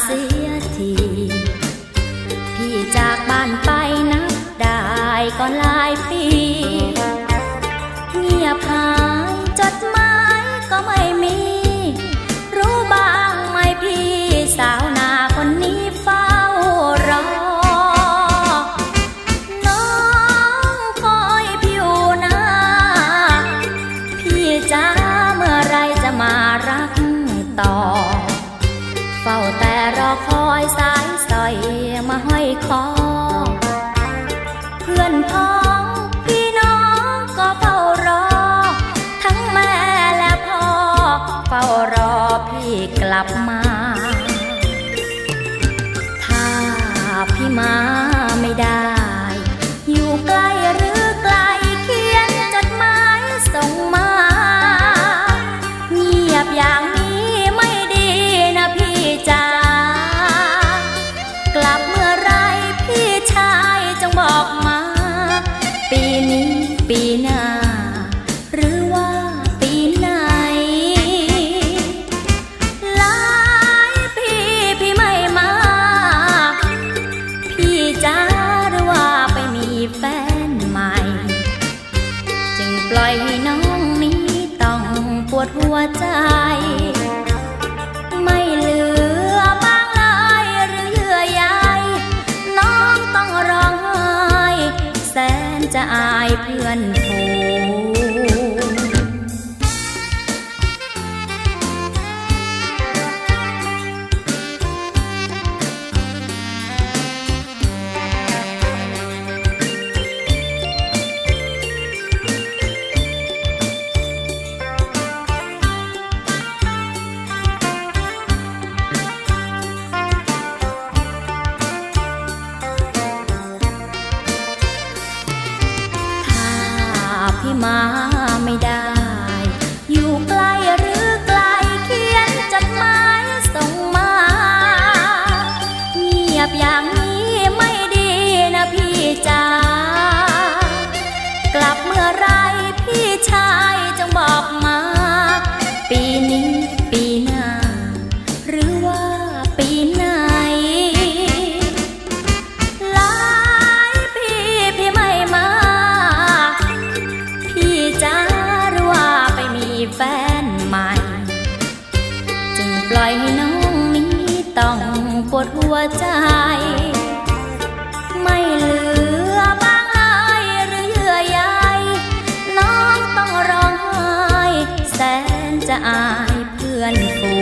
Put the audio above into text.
เสียทีพี่จากบ้านไปนับได้ก็หลายปี เงียบหายจดหมายก็ไม่มี รู้บ้างไหมพี่สาวนาคนนี้เฝ้ารอ น้องคอยพี่อยู่นะพี่จ้าเมื่อไรจะมารักต่อ มาห้อยคอเพื่อนพ้องพี่น้องก็เฝ้ารอ ทั้งแม่และพ่อเฝ้ารอพี่กลับมา ถ้าพี่มา ดหัวใจ ไม่เหลือบางเลยหรือเยื่อใยน้องต้องร้องไห้ แสนจะอายเพื่อนฝู ที่มาไม่ได้ ดหัวใจ ไม่เหลือบางเลยหรือเยื่อใยน้องต้องร้องไห้ แสนจะอายเพื่อนฝู